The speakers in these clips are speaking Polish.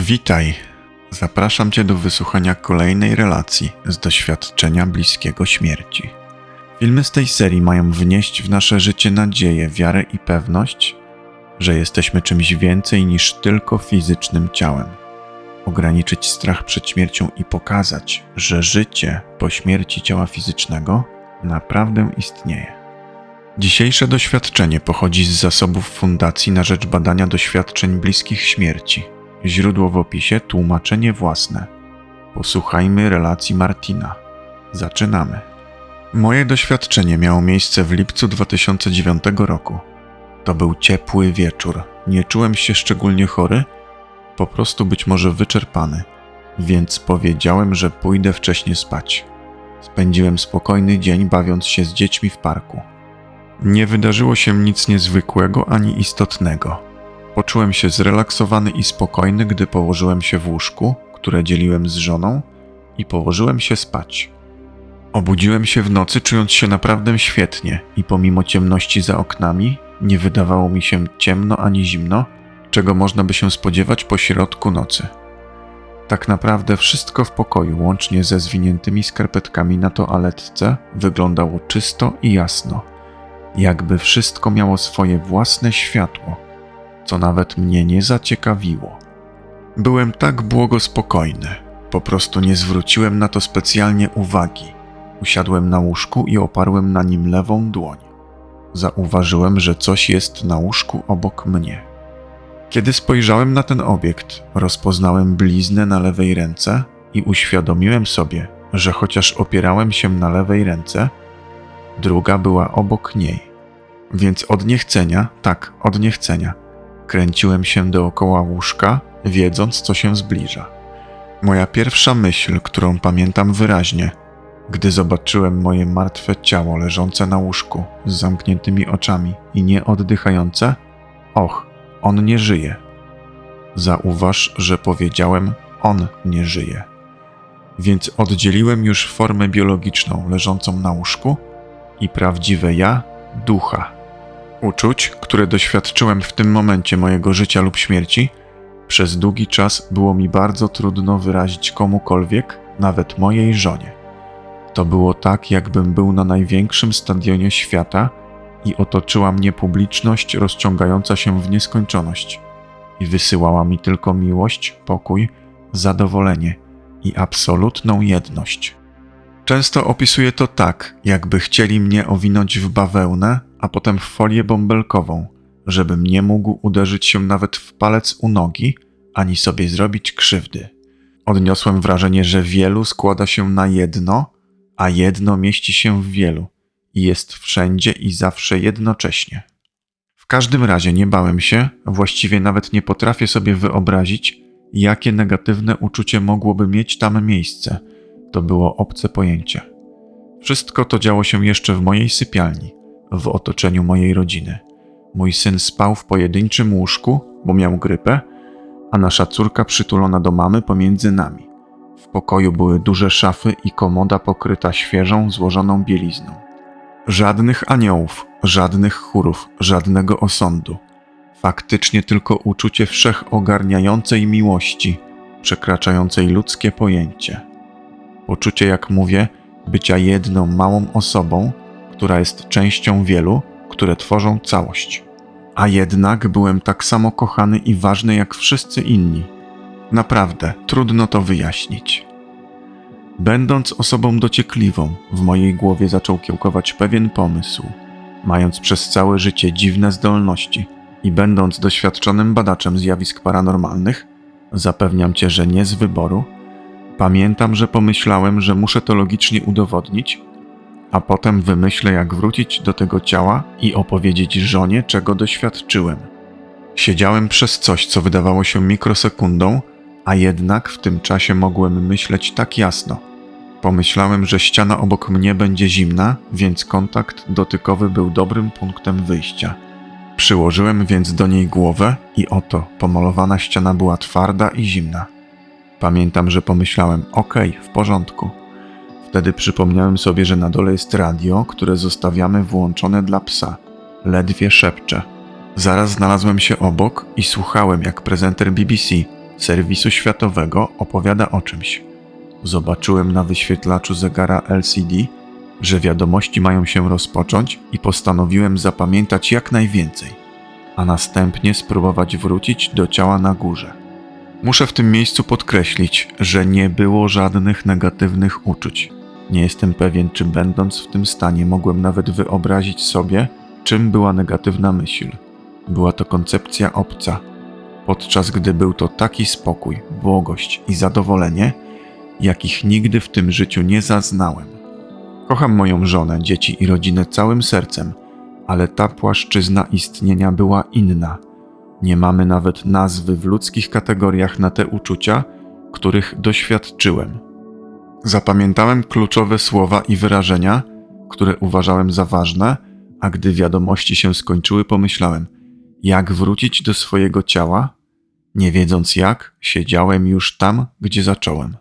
Witaj. Zapraszam Cię do wysłuchania kolejnej relacji z doświadczenia bliskiego śmierci. Filmy z tej serii mają wnieść w nasze życie nadzieję, wiarę i pewność, że jesteśmy czymś więcej niż tylko fizycznym ciałem. Ograniczyć strach przed śmiercią i pokazać, że życie po śmierci ciała fizycznego naprawdę istnieje. Dzisiejsze doświadczenie pochodzi z zasobów Fundacji na rzecz badania doświadczeń bliskich śmierci. Źródło w opisie, tłumaczenie własne. Posłuchajmy relacji Martina. Zaczynamy. Moje doświadczenie miało miejsce w lipcu 2009 roku. To był ciepły wieczór. Nie czułem się szczególnie chory, po prostu być może wyczerpany, więc powiedziałem, że pójdę wcześniej spać. Spędziłem spokojny dzień bawiąc się z dziećmi w parku. Nie wydarzyło się nic niezwykłego ani istotnego. Poczułem się zrelaksowany i spokojny, gdy położyłem się w łóżku, które dzieliłem z żoną, i położyłem się spać. Obudziłem się w nocy, czując się naprawdę świetnie, i pomimo ciemności za oknami, nie wydawało mi się ciemno ani zimno, czego można by się spodziewać po środku nocy. Tak naprawdę wszystko w pokoju, łącznie ze zwiniętymi skarpetkami na toaletce, wyglądało czysto i jasno jakby wszystko miało swoje własne światło, co nawet mnie nie zaciekawiło. Byłem tak błogospokojny, po prostu nie zwróciłem na to specjalnie uwagi. Usiadłem na łóżku i oparłem na nim lewą dłoń. Zauważyłem, że coś jest na łóżku obok mnie. Kiedy spojrzałem na ten obiekt, rozpoznałem bliznę na lewej ręce i uświadomiłem sobie, że chociaż opierałem się na lewej ręce, druga była obok niej. Więc od niechcenia, tak, od niechcenia, kręciłem się dookoła łóżka, wiedząc, co się zbliża. Moja pierwsza myśl, którą pamiętam wyraźnie, gdy zobaczyłem moje martwe ciało leżące na łóżku z zamkniętymi oczami i nieoddychające, och, on nie żyje. Zauważ, że powiedziałem, on nie żyje. Więc oddzieliłem już formę biologiczną leżącą na łóżku i prawdziwe ja, ducha. Uczuć, które doświadczyłem w tym momencie mojego życia lub śmierci, przez długi czas było mi bardzo trudno wyrazić komukolwiek, nawet mojej żonie. To było tak, jakbym był na największym stadionie świata i otoczyła mnie publiczność rozciągająca się w nieskończoność i wysyłała mi tylko miłość, pokój, zadowolenie i absolutną jedność. Często opisuję to tak, jakby chcieli mnie owinąć w bawełnę, a potem w folię bąbelkową, żebym nie mógł uderzyć się nawet w palec u nogi, ani sobie zrobić krzywdy. Odniosłem wrażenie, że wielu składa się na jedno, a jedno mieści się w wielu i jest wszędzie i zawsze jednocześnie. W każdym razie nie bałem się, właściwie nawet nie potrafię sobie wyobrazić, jakie negatywne uczucie mogłoby mieć tam miejsce – to było obce pojęcie. Wszystko to działo się jeszcze w mojej sypialni, w otoczeniu mojej rodziny. Mój syn spał w pojedynczym łóżku, bo miał grypę, a nasza córka przytulona do mamy pomiędzy nami. W pokoju były duże szafy i komoda pokryta świeżą, złożoną bielizną. Żadnych aniołów, żadnych chórów, żadnego osądu. Faktycznie tylko uczucie wszechogarniającej miłości, przekraczającej ludzkie pojęcie poczucie, jak mówię, bycia jedną małą osobą, która jest częścią wielu, które tworzą całość. A jednak byłem tak samo kochany i ważny jak wszyscy inni. Naprawdę, trudno to wyjaśnić. Będąc osobą dociekliwą, w mojej głowie zaczął kiełkować pewien pomysł. Mając przez całe życie dziwne zdolności i będąc doświadczonym badaczem zjawisk paranormalnych, zapewniam cię, że nie z wyboru, Pamiętam, że pomyślałem, że muszę to logicznie udowodnić, a potem wymyślę, jak wrócić do tego ciała i opowiedzieć żonie, czego doświadczyłem. Siedziałem przez coś, co wydawało się mikrosekundą, a jednak w tym czasie mogłem myśleć tak jasno. Pomyślałem, że ściana obok mnie będzie zimna, więc kontakt dotykowy był dobrym punktem wyjścia. Przyłożyłem więc do niej głowę i oto pomalowana ściana była twarda i zimna. Pamiętam, że pomyślałem: Okej, w porządku. Wtedy przypomniałem sobie, że na dole jest radio, które zostawiamy włączone dla psa. Ledwie szepcze. Zaraz znalazłem się obok i słuchałem, jak prezenter BBC serwisu światowego opowiada o czymś. Zobaczyłem na wyświetlaczu zegara LCD, że wiadomości mają się rozpocząć i postanowiłem zapamiętać jak najwięcej, a następnie spróbować wrócić do ciała na górze. Muszę w tym miejscu podkreślić, że nie było żadnych negatywnych uczuć. Nie jestem pewien, czy będąc w tym stanie mogłem nawet wyobrazić sobie, czym była negatywna myśl. Była to koncepcja obca, podczas gdy był to taki spokój, błogość i zadowolenie, jakich nigdy w tym życiu nie zaznałem. Kocham moją żonę, dzieci i rodzinę całym sercem, ale ta płaszczyzna istnienia była inna. Nie mamy nawet nazwy w ludzkich kategoriach na te uczucia, których doświadczyłem. Zapamiętałem kluczowe słowa i wyrażenia, które uważałem za ważne, a gdy wiadomości się skończyły, pomyślałem, jak wrócić do swojego ciała. Nie wiedząc jak, siedziałem już tam, gdzie zacząłem.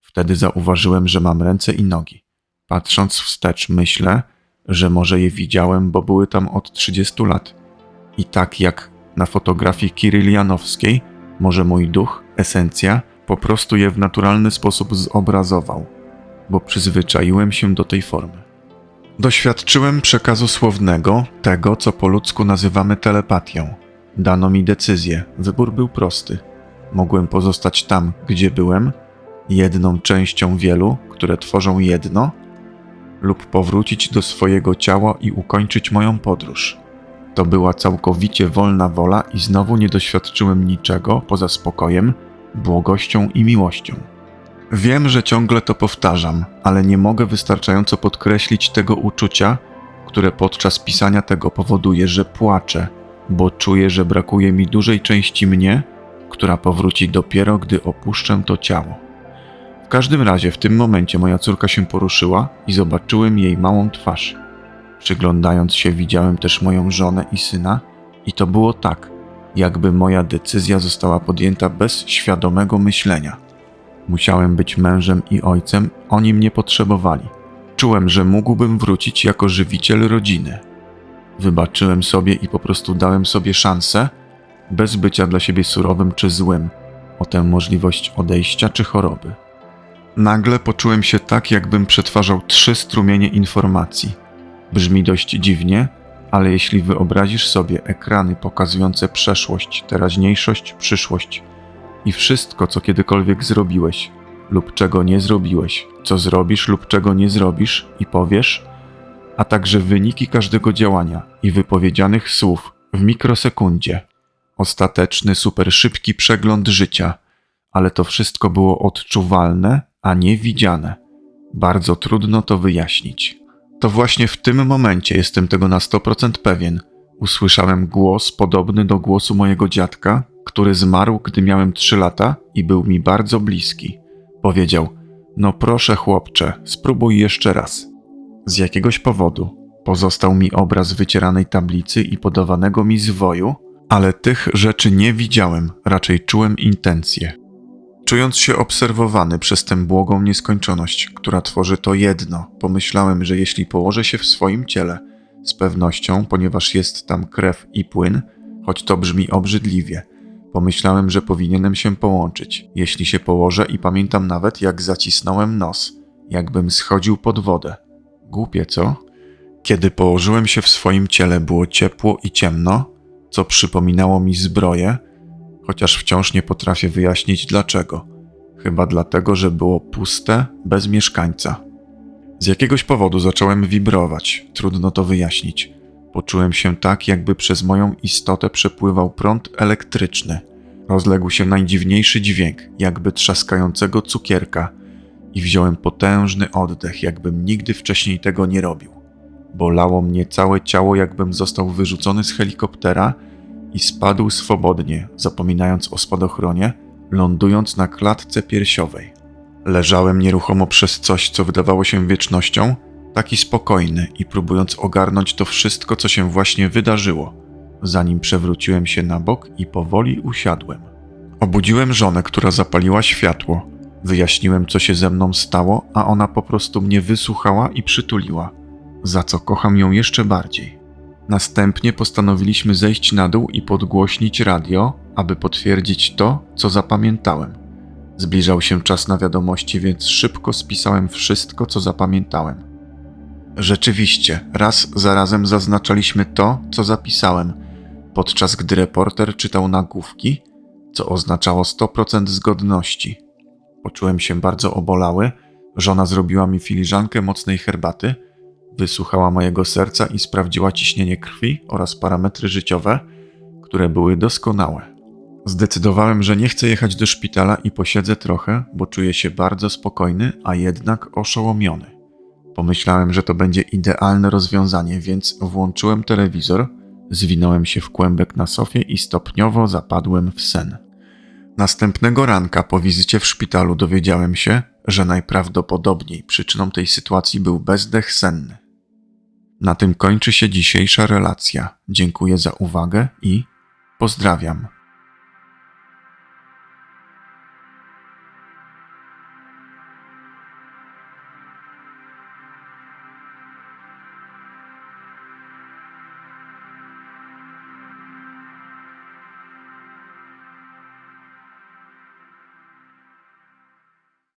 Wtedy zauważyłem, że mam ręce i nogi. Patrząc wstecz, myślę, że może je widziałem, bo były tam od 30 lat. I tak jak na fotografii Kirylianowskiej, może mój duch, esencja, po prostu je w naturalny sposób zobrazował, bo przyzwyczaiłem się do tej formy. Doświadczyłem przekazu słownego, tego co po ludzku nazywamy telepatią. Dano mi decyzję, wybór był prosty. Mogłem pozostać tam, gdzie byłem, jedną częścią wielu, które tworzą jedno, lub powrócić do swojego ciała i ukończyć moją podróż. To była całkowicie wolna wola i znowu nie doświadczyłem niczego poza spokojem, błogością i miłością. Wiem, że ciągle to powtarzam, ale nie mogę wystarczająco podkreślić tego uczucia, które podczas pisania tego powoduje, że płaczę, bo czuję, że brakuje mi dużej części mnie, która powróci dopiero, gdy opuszczę to ciało. W każdym razie w tym momencie moja córka się poruszyła i zobaczyłem jej małą twarz. Przyglądając się, widziałem też moją żonę i syna, i to było tak, jakby moja decyzja została podjęta bez świadomego myślenia. Musiałem być mężem i ojcem, oni mnie potrzebowali. Czułem, że mógłbym wrócić jako żywiciel rodziny. Wybaczyłem sobie i po prostu dałem sobie szansę, bez bycia dla siebie surowym czy złym, o tę możliwość odejścia czy choroby. Nagle poczułem się tak, jakbym przetwarzał trzy strumienie informacji. Brzmi dość dziwnie, ale jeśli wyobrazisz sobie ekrany pokazujące przeszłość, teraźniejszość, przyszłość i wszystko, co kiedykolwiek zrobiłeś lub czego nie zrobiłeś, co zrobisz lub czego nie zrobisz i powiesz, a także wyniki każdego działania i wypowiedzianych słów w mikrosekundzie. Ostateczny, super szybki przegląd życia, ale to wszystko było odczuwalne, a nie widziane. Bardzo trudno to wyjaśnić. To właśnie w tym momencie jestem tego na 100% pewien. Usłyszałem głos podobny do głosu mojego dziadka, który zmarł, gdy miałem 3 lata i był mi bardzo bliski. Powiedział: No proszę, chłopcze, spróbuj jeszcze raz. Z jakiegoś powodu pozostał mi obraz wycieranej tablicy i podawanego mi zwoju, ale tych rzeczy nie widziałem, raczej czułem intencje. Czując się obserwowany przez tę błogą nieskończoność, która tworzy to jedno, pomyślałem, że jeśli położę się w swoim ciele, z pewnością, ponieważ jest tam krew i płyn, choć to brzmi obrzydliwie, pomyślałem, że powinienem się połączyć. Jeśli się położę i pamiętam nawet, jak zacisnąłem nos, jakbym schodził pod wodę. Głupie, co? Kiedy położyłem się w swoim ciele, było ciepło i ciemno, co przypominało mi zbroję, chociaż wciąż nie potrafię wyjaśnić dlaczego. Chyba dlatego, że było puste, bez mieszkańca. Z jakiegoś powodu zacząłem wibrować, trudno to wyjaśnić. Poczułem się tak, jakby przez moją istotę przepływał prąd elektryczny. Rozległ się najdziwniejszy dźwięk, jakby trzaskającego cukierka, i wziąłem potężny oddech, jakbym nigdy wcześniej tego nie robił. Bolało mnie całe ciało, jakbym został wyrzucony z helikoptera i spadł swobodnie, zapominając o spadochronie, lądując na klatce piersiowej. Leżałem nieruchomo przez coś, co wydawało się wiecznością, taki spokojny i próbując ogarnąć to wszystko, co się właśnie wydarzyło, zanim przewróciłem się na bok i powoli usiadłem. Obudziłem żonę, która zapaliła światło. Wyjaśniłem, co się ze mną stało, a ona po prostu mnie wysłuchała i przytuliła, za co kocham ją jeszcze bardziej. Następnie postanowiliśmy zejść na dół i podgłośnić radio, aby potwierdzić to, co zapamiętałem. Zbliżał się czas na wiadomości, więc szybko spisałem wszystko, co zapamiętałem. Rzeczywiście, raz za razem zaznaczaliśmy to, co zapisałem, podczas gdy reporter czytał nagłówki, co oznaczało 100% zgodności. Poczułem się bardzo obolały. Żona zrobiła mi filiżankę mocnej herbaty, wysłuchała mojego serca i sprawdziła ciśnienie krwi oraz parametry życiowe, które były doskonałe. Zdecydowałem, że nie chcę jechać do szpitala i posiedzę trochę, bo czuję się bardzo spokojny, a jednak oszołomiony. Pomyślałem, że to będzie idealne rozwiązanie, więc włączyłem telewizor, zwinąłem się w kłębek na sofie i stopniowo zapadłem w sen. Następnego ranka po wizycie w szpitalu dowiedziałem się, że najprawdopodobniej przyczyną tej sytuacji był bezdech senny. Na tym kończy się dzisiejsza relacja. Dziękuję za uwagę i pozdrawiam.